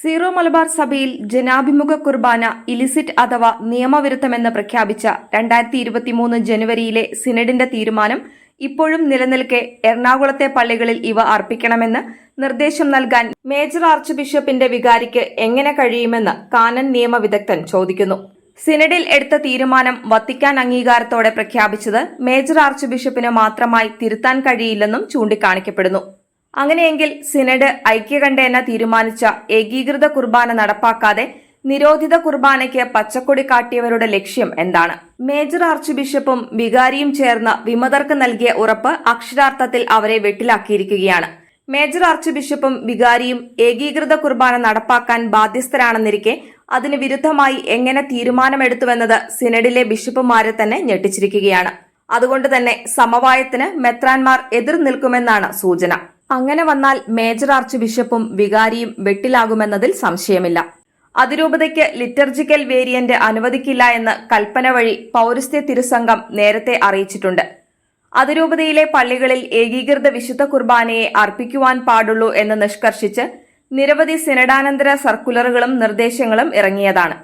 Zero Malabar സഭയിൽ ജനാഭിമുഖ കുർബാന illicit അഥവാ നിയമവിരുദ്ധമെന്ന് പ്രഖ്യാപിച്ച രണ്ടായിരത്തി ഇരുപത്തിമൂന്ന് ജനുവരിയിലെ സിനഡിന്റെ തീരുമാനം ഇപ്പോഴും നിലനിൽക്കെ എറണാകുളത്തെ പള്ളികളിൽ ഇവ അർപ്പിക്കണമെന്ന് നിർദ്ദേശം നൽകാൻ മേജർ ആർച്ച് ബിഷപ്പിന്റെ വികാരിക്ക് എങ്ങനെ കഴിയുമെന്ന് കാനൻ നിയമ വിദഗ്ധൻ ചോദിക്കുന്നു. സിനഡിൽ എടുത്ത തീരുമാനം വത്തിക്കാൻ അംഗീകാരത്തോടെ പ്രഖ്യാപിച്ചത് മേജർ ആർച്ച് ബിഷപ്പിന് മാത്രമായി തിരുത്താൻ കഴിയില്ലെന്നും ചൂണ്ടിക്കാണിക്കപ്പെടുന്നു. അങ്ങനെയെങ്കിൽ സിനഡ് ഐക്യകണ്ഠേന തീരുമാനിച്ച ഏകീകൃത കുർബാന നടപ്പാക്കാതെ നിരോധിത കുർബാനയ്ക്ക് പച്ചക്കൊടി കാട്ടിയവരുടെ ലക്ഷ്യം എന്താണ്? മേജർ ആർച്ച് ബിഷപ്പും വികാരിയും ചേർന്ന് വിമതർക്ക് നൽകിയ ഉറപ്പ് അക്ഷരാർത്ഥത്തിൽ അവരെ വെട്ടിലാക്കിയിരിക്കുകയാണ്. മേജർ ആർച്ച് ബിഷപ്പും വികാരിയും ഏകീകൃത കുർബാന നടപ്പാക്കാൻ ബാധ്യസ്ഥരാണെന്നിരിക്കെ അതിന് വിരുദ്ധമായി എങ്ങനെ തീരുമാനമെടുത്തുവെന്നത് സിനഡിലെ ബിഷപ്പുമാരെ തന്നെ ഞെട്ടിച്ചിരിക്കുകയാണ്. അതുകൊണ്ട് തന്നെ സമവായത്തിന് മെത്രാൻമാർ എതിർ നിൽക്കുമെന്നാണ് സൂചന. അങ്ങനെ വന്നാൽ മേജർ ആർച്ച് ബിഷപ്പും വികാരിയും വെട്ടിലാകുമെന്നതിൽ സംശയമില്ല. അതിരൂപതയ്ക്ക് ലിറ്റർജിക്കൽ വേരിയന്റ് അനുവദിക്കില്ല എന്ന് കൽപ്പന വഴി പൌരസ്ത്യ തിരുസംഘം നേരത്തെ അറിയിച്ചിട്ടുണ്ട്. അതിരൂപതയിലെ പള്ളികളിൽ ഏകീകൃത വിശുദ്ധ കുർബാനയെ അർപ്പിക്കുവാൻ പാടുള്ളൂ എന്ന് നിഷ്കർഷിച്ച് നിരവധി സിനഡാനന്തര സർക്കുലറുകളും നിർദ്ദേശങ്ങളും ഇറങ്ങിയതാണ്.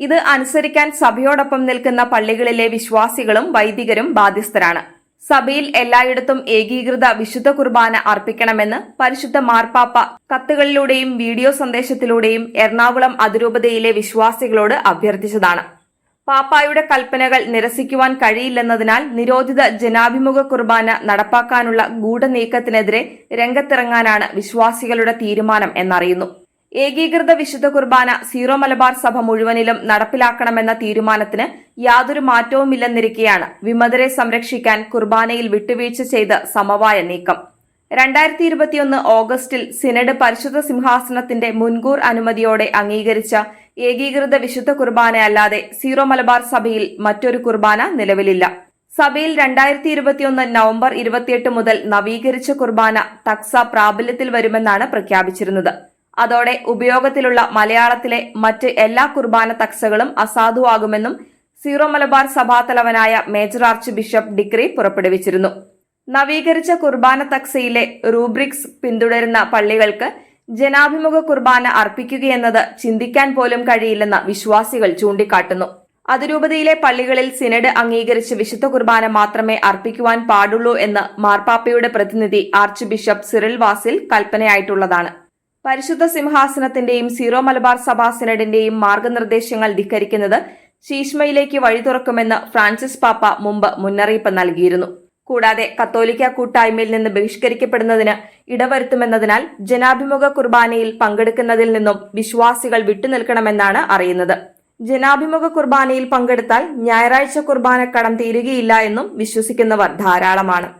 ഇത് അനുസരിക്കാൻ സഭയോടൊപ്പം നിൽക്കുന്ന പള്ളികളിലെ വിശ്വാസികളും വൈദികരും ബാധ്യസ്ഥരാണ്. സഭയിൽ എല്ലായിടത്തും ഏകീകൃത വിശുദ്ധ കുർബാന അർപ്പിക്കണമെന്ന് പരിശുദ്ധ മാർപ്പാപ്പ കത്തുകളിലൂടെയും വീഡിയോ സന്ദേശത്തിലൂടെയും എറണാകുളം അതിരൂപതയിലെ വിശ്വാസികളോട് അഭ്യർത്ഥിച്ചതാണ്. പാപ്പായുടെ കൽപ്പനകൾ നിരസിക്കുവാൻ കഴിയില്ലെന്നതിനാൽ നിരോധിത ജനാഭിമുഖ കുർബാന നടപ്പാക്കാനുള്ള ഗൂഢനീക്കത്തിനെതിരെ രംഗത്തിറങ്ങാനാണ് വിശ്വാസികളുടെ തീരുമാനം എന്നറിയുന്നു. ഏകീകൃത വിശുദ്ധ കുർബാന സീറോ മലബാർ സഭ മുഴുവനിലും നടപ്പിലാക്കണമെന്ന തീരുമാനത്തിന് യാതൊരു മാറ്റവുമില്ലെന്നിരിക്കെയാണ് വിമതരെ സംരക്ഷിക്കാൻ കുർബാനയിൽ വിട്ടുവീഴ്ച ചെയ്ത് സമവായ നീക്കം. രണ്ടായിരത്തി ഇരുപത്തിയൊന്ന് ഓഗസ്റ്റിൽ സിനഡ് പരിശുദ്ധ സിംഹാസനത്തിന്റെ മുൻകൂർ അനുമതിയോടെ അംഗീകരിച്ച ഏകീകൃത വിശുദ്ധ കുർബാന അല്ലാതെ സീറോ മലബാർ സഭയിൽ മറ്റൊരു കുർബാന നിലവിലില്ല. സഭയിൽ രണ്ടായിരത്തി ഇരുപത്തിയൊന്ന് നവംബർ ഇരുപത്തിയെട്ട് മുതൽ നവീകരിച്ച കുർബാന തക്സ പ്രാബല്യത്തിൽ വരുമെന്നാണ് പ്രഖ്യാപിച്ചിരുന്നത്. അതോടെ ഉപയോഗത്തിലുള്ള മലയാളത്തിലെ മറ്റ് എല്ലാ കുർബാന തക്സകളും അസാധുവാകുമെന്നും സീറോ മലബാർ സഭാതലവനായ മേജർ ആർച്ച് ബിഷപ്പ് ഡിക്രി പുറപ്പെടുവിച്ചിരുന്നു. നവീകരിച്ച കുർബാന തക്സയിലെ റൂബ്രിക്സ് പിന്തുടരുന്ന പള്ളികൾക്ക് ജനാഭിമുഖ കുർബാന അർപ്പിക്കുകയെന്നത് ചിന്തിക്കാൻ പോലും കഴിയില്ലെന്ന് വിശ്വാസികൾ ചൂണ്ടിക്കാട്ടുന്നു. അതിരൂപതയിലെ പള്ളികളിൽ സിനഡ് അംഗീകരിച്ച വിശുദ്ധ കുർബാന മാത്രമേ അർപ്പിക്കുവാൻ പാടുള്ളൂ എന്ന് മാർപ്പാപ്പയുടെ പ്രതിനിധി ആർച്ച് ബിഷപ്പ് സിറിൽ വാസിൽ കൽപ്പനയായിട്ടുള്ളതാണ്. പരിശുദ്ധ സിംഹാസനത്തിന്റെയും സീറോ മലബാർ സഭാ സിനഡിന്റെയും മാർഗനിർദ്ദേശങ്ങൾ ധിക്കരിക്കുന്നത് ശീഷ്മയിലേക്ക് വഴി തുറക്കുമെന്ന് ഫ്രാൻസിസ് പാപ്പ മുമ്പ് മുന്നറിയിപ്പ് നൽകിയിരുന്നു. കൂടാതെ കത്തോലിക്ക കൂട്ടായ്മയിൽ നിന്ന് ബഹിഷ്കരിക്കപ്പെടുന്നതിന് ഇടവരുത്തുമെന്നതിനാൽ ജനാഭിമുഖ കുർബാനയിൽ പങ്കെടുക്കുന്നതിൽ നിന്നും വിശ്വാസികൾ വിട്ടുനിൽക്കണമെന്നാണ് അറിയുന്നത്. ജനാഭിമുഖ കുർബാനയിൽ പങ്കെടുത്താൽ ഞായറാഴ്ച കുർബാന കടം തീരുകയില്ല എന്നും വിശ്വസിക്കുന്നവർ ധാരാളമാണ്.